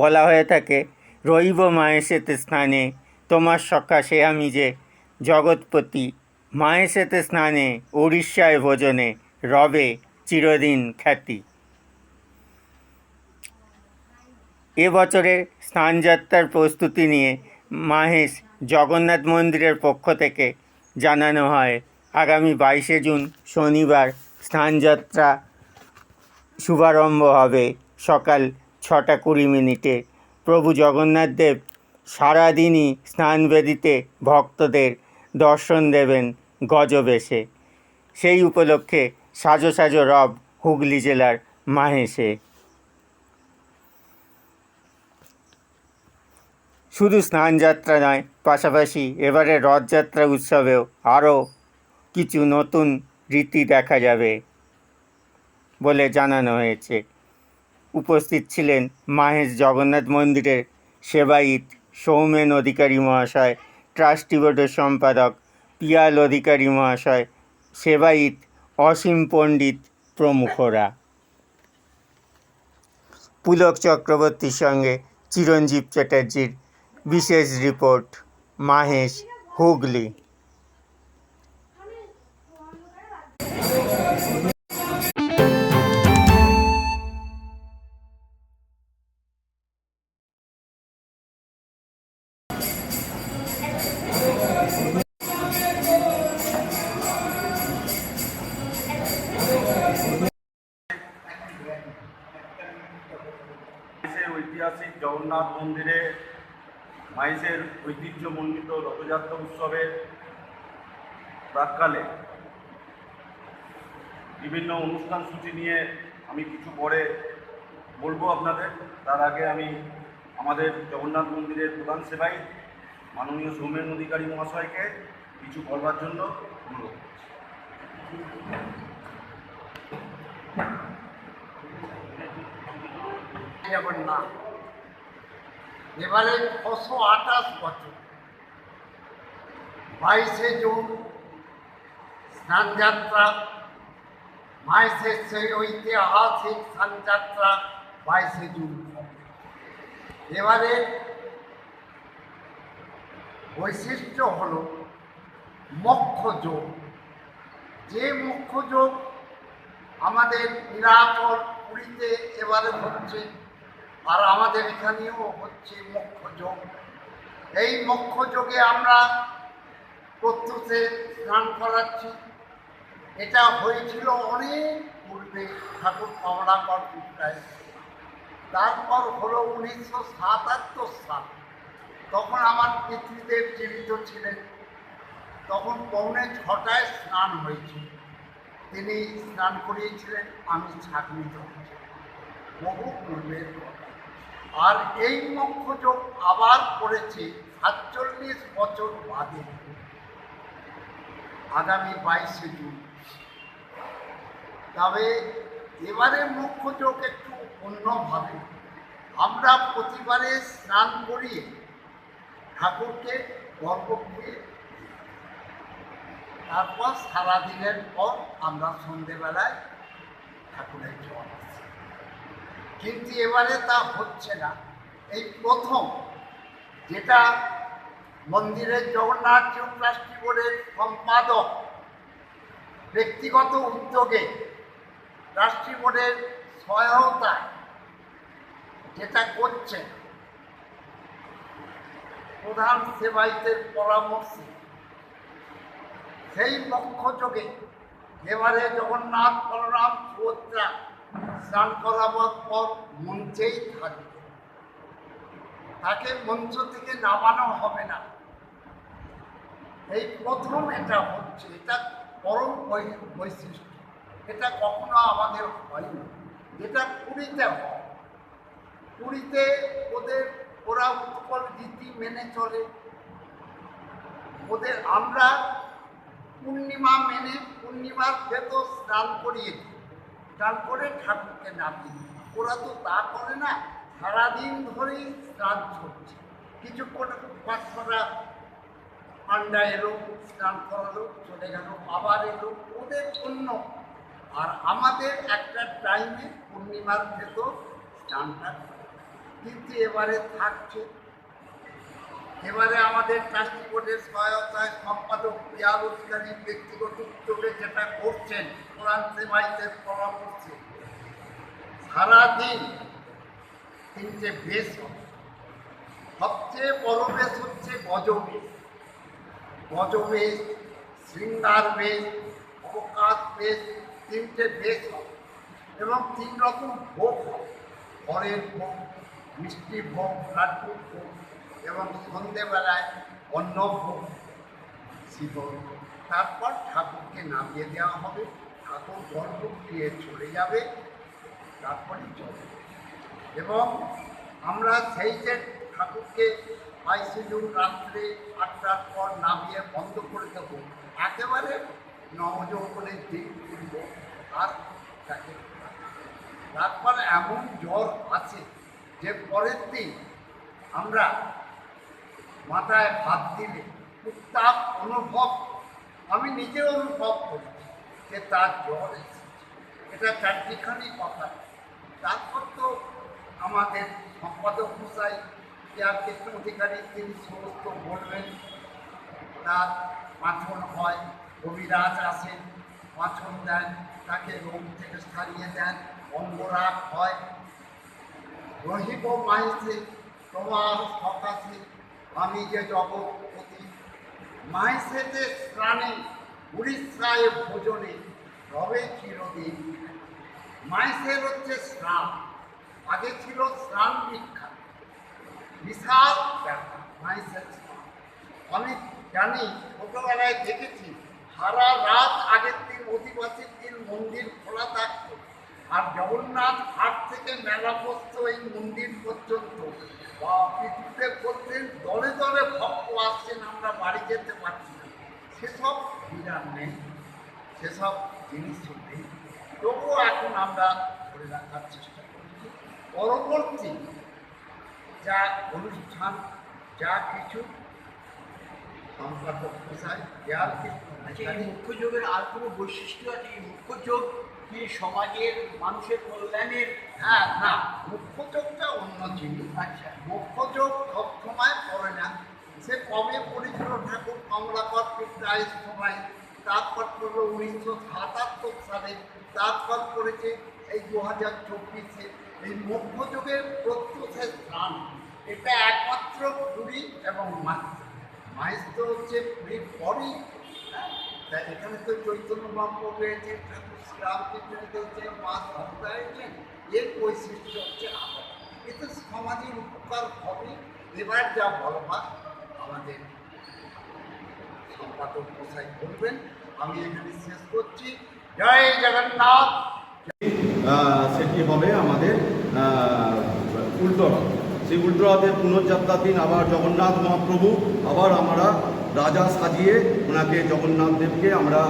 বলা হয়ে থাকে রইব মায়েশেতে স্নানে, তোমার সকাশে আমি যে জগৎপতি, মায়েশেতে স্নানে উড়িষ্যায় ভোজনে, রবে চিরদিন খ্যাতি। এবছরের স্নানযাত্রার প্রস্তুতি নিয়ে মাহেশ জগন্নাথ মন্দিরের পক্ষ থেকে জানানো হয়, আগামী বাইশে জুন শনিবার স্নানযাত্রা শুভারম্ভ হবে সকাল ছটা কুড়ি মিনিটে প্রভু জগন্নাথ দেব সারাদিনই স্নানবেদিতে ভক্তদের দর্শন দেবেন গজবেশে। সেই উপলক্ষে সাজো সাজো রব হুগলি জেলার মাহেশে। শুধু স্নানযাত্রা নয়, পাশাপাশি এবারে রথযাত্রা উৎসবেও আরও কিছু নতুন রীতি দেখা যাবে বলে জানানো হয়েছে। উপস্থিত ছিলেন মাহেশ জগন্নাথ মন্দিরের সেবায়িত সৌমেন অধিকারী মহাশয়, ট্রাস্টি বোর্ডের সম্পাদক, পিয়াল অধিকারী মহাশয়, সেবায়িত অসীম পণ্ডিত প্রমুখরা। পুলক চক্রবর্তীর সঙ্গে চিরঞ্জীব চ্যাটার্জির বিশেষ রিপোর্ট, মাহেশ হুগলি। রথযাত্রা উৎসবের প্রাককালে বিভিন্ন অনুষ্ঠান সূচি নিয়ে আমি কিছু পরে বলব আপনাদের তার আগে আমি আমাদের জগন্নাথ মন্দিরের প্রধান সেবাই মাননীয় সৌমেন অধিকারী মহাশয়কে কিছু বলবার জন্য অনুরোধ। জগন্নাথ এবারে ছশো আঠাশ বছর বাইশে জুন স্নানযাত্রা মাইসের সেই ঐতিহাসিক স্নানযাত্রা, বাইশে জুন। এবারে বৈশিষ্ট্য হল মক্ষ যোগ। যে মুখ্য যোগ আমাদের নিরাচল পুরীতে এবারে হচ্ছে, আর আমাদের এখানেও হচ্ছে মুখ্য যোগ। এই মুখ্য যোগে আমরা প্রত্যুষে স্নান করাচ্ছি। এটা হয়েছিল অনেক পূর্বে, ঠাকুর কমলাকর বিদ্যায় তারপর হলো উনিশশো সাতাত্তর সাল। তখন আমার পিতৃদেব জীবিত ছিলেন। তখন পৌনে ছটায় স্নান হয়েছিল তিনি স্নান করিয়েছিলেন, আমি ছাগনি ধরেছি। বহু পূর্বের আর এই মক্ষযোগ আবার করেছে সাতচল্লিশ বছর বাদে। আগামী বাইশে জুন। তবে এবারে মুখ্যযোগ একটু অন্যভাবে। আমরা প্রতিবারে স্নান করিয়ে ঠাকুরকে গর্ভকে তারপর সারাদিনের পর আমরা সন্ধেবেলায় ঠাকুরের জল কিন্তু এবারে তা হচ্ছে না। এই প্রথম যেটা মন্দিরের জগন্নাথ ট্রাস্টি বোর্ডের সম্পাদক। ব্যক্তিগত উদ্যোগে ট্রাস্টি বোর্ডের সহায়তায় যেটা করছেন, প্রধান সেবাইতের পরামর্শে, সেই পক্ষযোগে এবারে জগন্নাথ বলরাম সুভদ্রা স্নান করাবার পর মঞ্চেই থাকবে। তাকে মঞ্চ থেকে নামানো হবে না। এই প্রথম এটা হচ্ছে, এটা পরম বৈশিষ্ট্য। এটা কখনো আমাদের হয়নি। যেটা পুরীতে হয় পুরীতে ওদের ওরা উৎকল রীতি মেনে চলে। ওদের আমরা পূর্ণিমা মেনে, পূর্ণিমার ভেতর স্নান করিয়ে দিই। স্নান করে ঠাকুরকে নামিয়ে দিই। ওরা তো তা করে না, সারাদিন ধরেই স্নান চলছে কিছুক্ষণ পাঁচ ঠান্ডা এলো, স্নান করালো, চলে গেল, আবার এলো, ওদের অন্য আর আমাদের একটা টাইমে পূর্ণিমার ভেতর স্নানটা কিন্তু এবারে থাকছে। এবারে আমাদের ট্রাস্টি বোর্ডের সহায়তায় সম্পাদক পিয়ার অধিকারী ব্যক্তিগত উদ্যোগে যেটা করছেন, কোরআন সেবাইতের পরামর্শে সারাদিন তিনটে বেশ সবচেয়ে বড় বেশ হচ্ছে গজবেশ গজবেশ শৃঙ্গার বেশ অবকাশ বেশ তিনটে বেশ হবে এবং তিন রকম ভোগ হবে ফলের ভোগ, মিষ্টি ভোগ লাড্ডু ভোগ এবং সন্ধেবেলায় অন্ন ভোগ। শীতল তারপর ঠাকুরকে নামিয়ে দেওয়া হবে। ঠাকুর গর্ভ দিয়ে চলে যাবে তারপরে চলে এবং আমরা সেই যে ঠাকুরকে বাইশে রাত্রে আটটার পর নামিয়ে বন্ধ করে দেবো। একেবারে নবযৌবনের দিন তুলব আর তাকে তারপর এমন জ্বর আছে যে পরের দিন আমরা মাথায় ভাত দিলে উত্তাপ অনুভব আমি নিজে অনুভব করেছি যে তার জ্বর এসেছে। এটা চারটিখানি কথা। তারপর তো আমাদের সম্পাদক মশাই চেয়ার কৃষ্ণ অধিকারী তিনি সমস্ত বলবেন তার পাঁচন হয়, কবিরাজ আসেন পাঁচন দেন, তাকে রোগ থেকে সারিয়ে দেন, অঙ্গরাগ হয়। রহিব মাইসে তোমার সকাশে আমি যে জগৎপতি মাইসেতে স্নানে উড়িষ্যায় ভোজনে, রবে চিরদিন। মাইসের হচ্ছে স্নান আগে ছিল স্নান বিখ্যাত বিশাল ব্যাপার। আমি জানি, ছোটবেলায় দেখেছি, সারা রাত আগের দিন অধিবাসীর দিন মন্দির খোলা থাকতো। আর জগন্নাথ হাট থেকে মেলা বসতো এই মন্দির পর্যন্ত। বা পৃথিবীতে বলতেন দলে দলে ভক্ত আসছেন, আমরা বাড়ি যেতে পারছি না। সেসব বিরাট নেই, সেসব জিনিস নেই। তবুও এখন আমরা ধরে রাখার চেষ্টা করছি। পরবর্তী যা অনুষ্ঠান যা কিছু সম্পাদক পেশায় দেয়াল আচ্ছা এই মুখ্য যোগের আর কোনো বৈশিষ্ট্য আছে? এই মুখ্য যোগ কি সমাজের মানুষের কল্যাণের? হ্যাঁ না মুখ্য চোখটা অন্য জিনিস। আচ্ছা। মুখ্য চোখ সবসময় পড়ে না। সে কবে পড়েছিল ঠাকুর কমলাকর প্রায় সময় তারপর পড়ল উনিশশো সাতাত্তর সালে তারপর পড়েছে এই দু হাজার চব্বিশে এই মুখ্য যুগের প্রত্যুষের স্থান এটা একমাত্র পুরী এবং মাইস তো হচ্ছে পুরীর পরই হ্যাঁ, এখানে তো চৈতন্য মহাপ্রভু রয়েছে ঠাকুর শ্রীরামকৃষ্ণ রয়েছে মা সরদা রয়েছেন এর বৈশিষ্ট্য হচ্ছে আলাদা এতে সমাজের উপকার হবে। এবার যা বলবার আমাদের সম্পাদক মশাই বলবেন। আমি এখানে শেষ করছি। জয় জগন্নাথ! সেটি হবে আমাদের উল্টোরথ। সেই উল্টোরথের পুনর্যাত্রার দিন আবার জগন্নাথ মহাপ্রভু, আবার আমরা রাজা সাজিয়ে ওনাকে জগন্নাথ দেবকে আমরা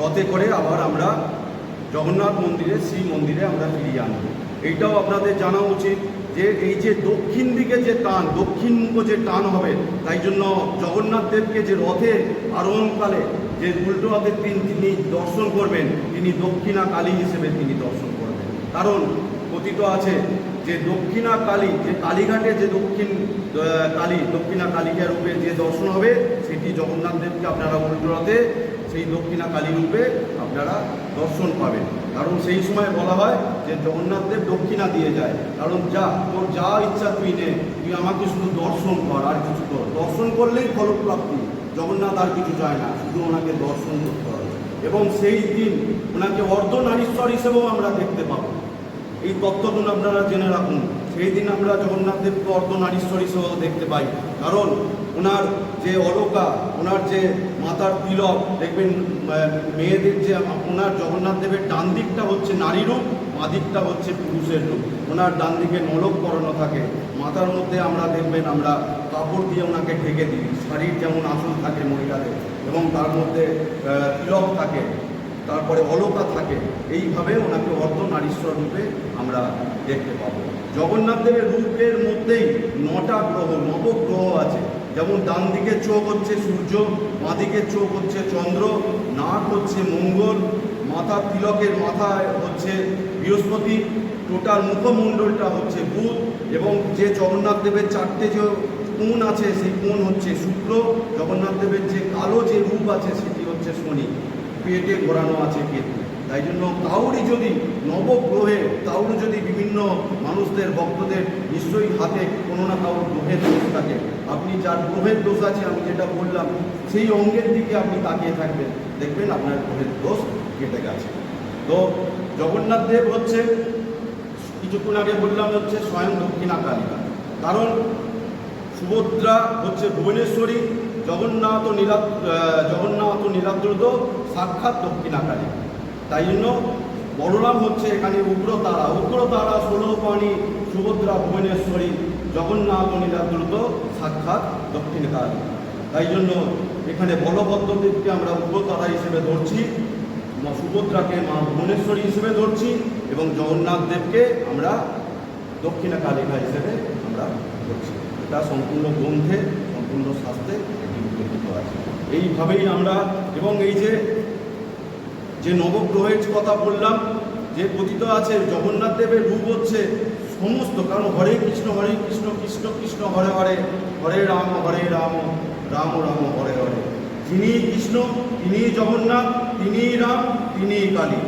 রথে করে আবার আমরা জগন্নাথ মন্দিরে, শ্রী মন্দিরে আমরা ফিরিয়ে আনব। এইটাও আপনাদের জানা উচিত যে এই যে দক্ষিণ দিকে যে টান, দক্ষিণ মুখ যে টান হবে, তাই জন্য জগন্নাথ দেবকে যে রথে আরোহণকালে যে উল্টো দিন তিনি দর্শন করবেন, তিনি দক্ষিণা কালী হিসেবে তিনি দর্শন করবেন। কারণ কথিত আছে যে দক্ষিণা কালী, যে কালীঘাটে যে দক্ষিণ কালী, দক্ষিণা কালিকা রূপে যে দর্শন হবে, সেটি জগন্নাথ দেবকে আপনারা উল্টো রথে সেই দক্ষিণা কালী রূপে আপনারা দর্শন পাবেন। কারণ সেই সময় বলা হয় যে জগন্নাথ দেব দক্ষিণা দিয়ে যায়। কারণ যা, তোর যা ইচ্ছা তুই নে, তুই আমাকে শুধু দর্শন কর, আর কিছু কর। দর্শন করলেই ফলপ্রাপ্তি। জগন্নাথ আর কিছু চায় না, শুধু ওনাকে দর্শন করতে হবে। এবং সেই দিন ওনাকে অর্ধনারীশ্বর হিসেবেও আমরা দেখতে পাব। এই তত্ত্বগুণ আপনারা জেনে রাখুন। সেই দিন আমরা জগন্নাথ দেবকে অর্ধনারীশ্বর হিসেবেও দেখতে পাই। কারণ ওনার যে অলকা, ওনার যে মাতার তিলক, দেখবেন মেয়েদের যে ওনার জগন্নাথ দেবের ডান দিকটা হচ্ছে নারী রূপ, বাঁ দিকটা হচ্ছে পুরুষের রূপ। ওনার ডান দিকে নলক পরানো থাকে। মাথার মধ্যে আমরা দেখবেন, আমরা কাপড় দিয়ে ওনাকে ঢেকে দিই। শাড়ির যেমন আসন থাকে মহিলাদের, এবং তার মধ্যে তিলক থাকে, তারপরে অলকা থাকে। এইভাবে ওনাকে অর্ধ নারীশ্বর রূপে আমরা দেখতে পাবো। জগন্নাথ দেবের রূপের মধ্যেই নটা গ্রহ, নবগ্রহ আছে। যেমন ডান দিকে চোখ হচ্ছে সূর্য, বাঁ দিকের চোখ হচ্ছে চন্দ্র, নাক হচ্ছে মঙ্গল, মাথা তিলকের মাথায় হচ্ছে বৃহস্পতি, টোটাল মুখমণ্ডলটা হচ্ছে বুধ এবং যে জগন্নাথ দেবের চারটে যে কোণ আছে, সেই কোণ হচ্ছে শুক্র, জগন্নাথ দেবের যে কালো যে রূপ আছে, সেটি হচ্ছে শনি। পেটে ঘোরানো আছে কেতু। তাই জন্য কাউরি যদি নবগ্রহে, কাউর যদি বিভিন্ন মানুষদের, ভক্তদের নিশ্চয়ই হাতে কোনো না কারোর গ্রহের দোষ থাকে। আপনি যার গ্রহের দোষ আছে, আমি যেটা বললাম, সেই অঙ্গের দিকে আপনি তাকিয়ে থাকবেন। দেখবেন আপনার গ্রহের দোষ কেটে গেছে। তো জগন্নাথ দেব হচ্ছে, কিছুক্ষণ আগে বললাম হচ্ছে স্বয়ং দক্ষিণাকালিকা। কারণ সুভদ্রা হচ্ছে ভুবনেশ্বরী, জগন্নাথ ও নীলা জগন্নাথ ও নীলাদ্রুত সাক্ষাৎ দক্ষিণাকালী তাই জন্য বলরাম হচ্ছে এখানে উগ্র তারা উগ্র তারা ষোলো পানি সুভদ্রা ভুবনেশ্বরী জগন্নাথ ও নীলাদ্রুত সাক্ষাৎ দক্ষিণকালী তাই জন্য এখানে বলভদ্রদেবকে আমরা উগ্রতারা হিসেবে ধরছি সুভদ্রাকে মা ভুবনেশ্বরী হিসেবে ধরছি এবং জগন্নাথ দেবকে আমরা দক্ষিণা কালিকা হিসেবে আমরা ধরছি। এটা সম্পূর্ণ গ্রন্থে, সম্পূর্ণ শাস্ত্রে এটি উল্লেখিত আছে। এইভাবেই আমরা এবং এই যে যে নবগ্রহের কথা বললাম, যে কথিত আছে, জগন্নাথ দেবের রূপ হচ্ছে সমস্ত, কারণ হরে কৃষ্ণ হরে কৃষ্ণ কৃষ্ণ কৃষ্ণ, হরে হরে হরে রাম হরে রাম রাম রাম, হরে হরে। যিনি কৃষ্ণ, তিনি জগন্নাথ, তিনি রাম, তিনি কালী।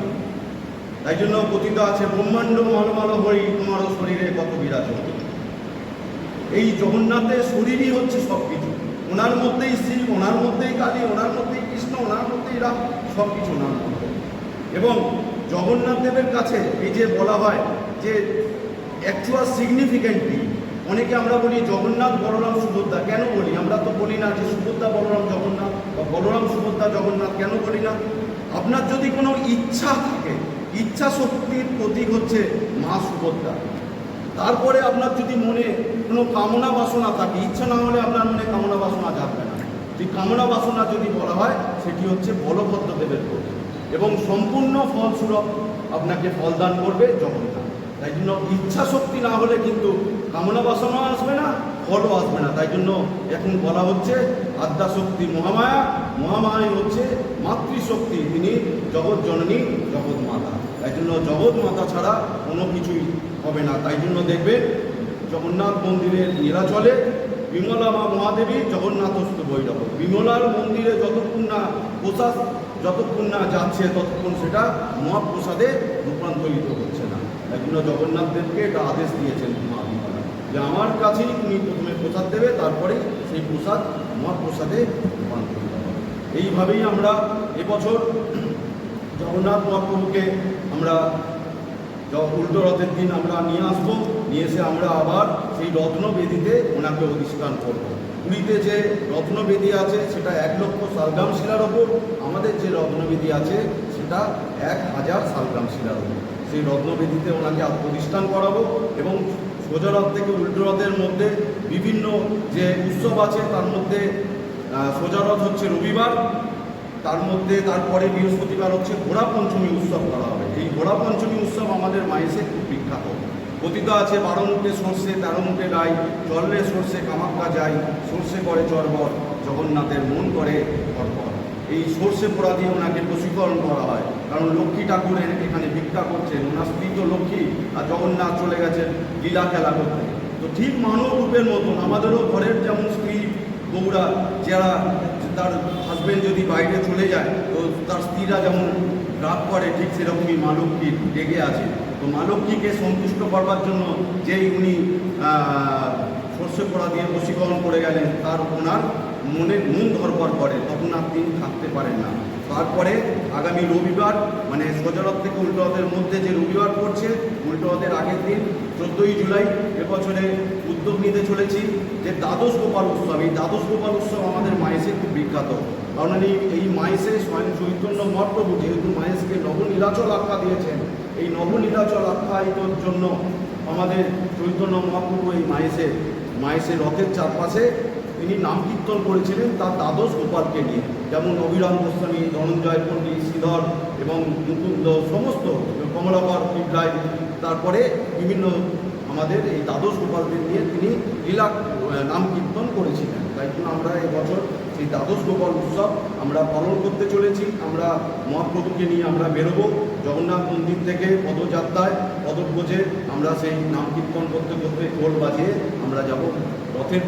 তাই জন্য কথিত আছে, ব্রহ্মাণ্ড মালমাল হরি তোমার শরীরে কত বিরাজ এই জগন্নাথের শরীরই হচ্ছে সব কিছু ওনার মধ্যেই শিব, ওনার মধ্যেই কালী, ওনার মধ্যেই কৃষ্ণ, ওনার মধ্যেই রাম সব কিছু ওনার মধ্যে। এবং জগন্নাথ দেবের কাছে এই যে বলা হয় যে অ্যাকচুয়াল সিগনিফিক্যান্টলি অনেকে আমরা বলি জগন্নাথ বলরাম সুভদ্রা, কেন বলি? আমরা তো বলি না যে সুভদ্রা বলরাম জগন্নাথ বা বলরাম সুভদ্রা জগন্নাথ, কেন বলি না? আপনার যদি কোনো ইচ্ছা থাকে, ইচ্ছা শক্তির প্রতীক হচ্ছে মা সুভদ্রা। তারপরে আপনার যদি মনে কোনো কামনা বাসনা থাকে, ইচ্ছা না হলে আপনার মনে কামনা বাসনা যাবে না। যে কামনা বাসনা যদি বলা হয়, সেটি হচ্ছে বলভদ্র দেবের প্রতীক। এবং সম্পূর্ণ ফলস্বরূপ আপনাকে ফলদান করবে জগন্নাথ। তাই জন্য ইচ্ছা শক্তি না হলে কিন্তু কামনা বাসনা আসবে না, ফলও আসবে না। তাই জন্য এখন বলা হচ্ছে, আদ্যাশক্তি মহামায়া মহামায়া হচ্ছে মাতৃশক্তি, তিনি জগৎ জননী, জগৎ মাতা। তাই জন্য জগৎ মাতা ছাড়া কোনো কিছুই হবে না। তাই জন্য দেখবেন, জগন্নাথ মন্দিরের নীলাচলে বিমলা মা মহাদেবী জগন্নাথস্থ বৈরব। বিমলার মন্দিরে যতক্ষণ না প্রসাদ যতক্ষণ না যাচ্ছে, ততক্ষণ সেটা মহাপ্রসাদে রূপান্তরিত হচ্ছে না। তাই জন্য জগন্নাথ দেবকে এটা আদেশ দিয়েছেন মা যে আমার কাছেই তুমি প্রথমে প্রসাদ দেবে তারপরে সেই প্রসাদ মহাপ্রসাদে রূপান্তরিত হবে। এইভাবেই আমরা এবছর জগন্নাথ মহাপ্রভুকে আমরা উল্টো রথের দিন আমরা নিয়ে আসব। নিয়ে এসে আমরা আবার সেই রত্ন রত্নবেদিতে ওনাকে অধিষ্ঠান করব। পুরীতে যে রত্নবেদি আছে সেটা এক লক্ষ শালগ্রাম শিলার ওপর। আমাদের যে রত্নবেদি আছে সেটা এক হাজার শালগ্রাম শিলার ওপর। সেই রত্নবেদিতে ওনাকে প্রতিষ্ঠান করাবো এবং সোজা রথ থেকে উল্টো রথের মধ্যে বিভিন্ন যে উৎসব আছে তার মধ্যে আহ, সোজা রথ হচ্ছে রবিবার তার মধ্যে তারপরে বৃহস্পতিবার হচ্ছে ঘোড়া পঞ্চমী উৎসব করা হবে। এই ঘোড়া পঞ্চমী উৎসব আমাদের মাইসে খুব বিখ্যাত। কথিত আছে বারো মুখে সর্ষে, তেরো মুখে গাই চললে সর্ষে, কামাক্কা যায় সর্ষে করে চরবর, জগন্নাথের মন করে পরপর এই সর্ষে পোড়া দিয়ে ওনাকে প্রশিক্ষণ করা হয়, কারণ লক্ষ্মী ঠাকুরের এখানে ভিক্ষা করছেন, ওনার স্ত্রী তো লক্ষ্মী, আর জগন্নাথ চলে গেছেন লীলা খেলা করতে। তো ঠিক মানব রূপের মতন, আমাদেরও ঘরের যেমন স্ত্রী, বউরা, যারা তার হাজবেন্ড যদি বাইরে চলে যায়, তো তার স্ত্রীরা যেমন রাগ করে, ঠিক সেরকমই মা ডেকে আছে। তো মা লক্ষ্মীকে সন্তুষ্ট করবার জন্য যেই উনি সর্ষে পোড়া দিয়ে বশীকরণ করে গেলেন, তার ওনার মনে মন ধরপর করে তখন আর তিনি থাকতে পারেন না। তারপরে আগামী রবিবার মানে সোজারত থেকে উল্টোহতের মধ্যে যে রবিবার পড়ছে উল্টোহতের আগের দিন, চোদ্দোই জুলাই এবছরে উদ্যোগ নিতে চলেছি যে দ্বাদশ গোপাল উৎসব। এই দ্বাদশ গোপাল উৎসব আমাদের মায়েসে খুব বিখ্যাত। কারণ এই মায়েসে স্বয়ং চৈতন্য মহাপ্রভু যেহেতু মায়েসকে নবনীলাচল আখ্যা দিয়েছেন এই নবনীলাচল আখ্যায়িতর জন্য আমাদের চৈতন্য মহাপ্রভু এই মায়েসে মায়েসের রথের চারপাশে তিনি নাম কীর্তন করেছিলেন তার দ্বাদশ গোপালকে নিয়ে। যেমন অভিরাম গোস্বামী, ধনঞ্জয় পণ্ডিত, শ্রীধর এবং মুকুন্দ, সমস্ত কমলাকর পিপলাই তারপরে বিভিন্ন আমাদের এই দ্বাদশ গোপালদের নিয়ে তিনি লীলা নাম কীর্তন করেছিলেন। তাই জন্য আমরা এবছর সেই দ্বাদশ গোপাল উৎসব আমরা পালন করতে চলেছি। আমরা মহাপ্রভুকে নিয়ে আমরা বেরোবো। জগন্নাথ মন্দির থেকে পদযাত্রায়, পদব্রজে আমরা সেই নাম কীর্তন করতে করতে ঢোল বাজিয়ে আমরা যাব। রথের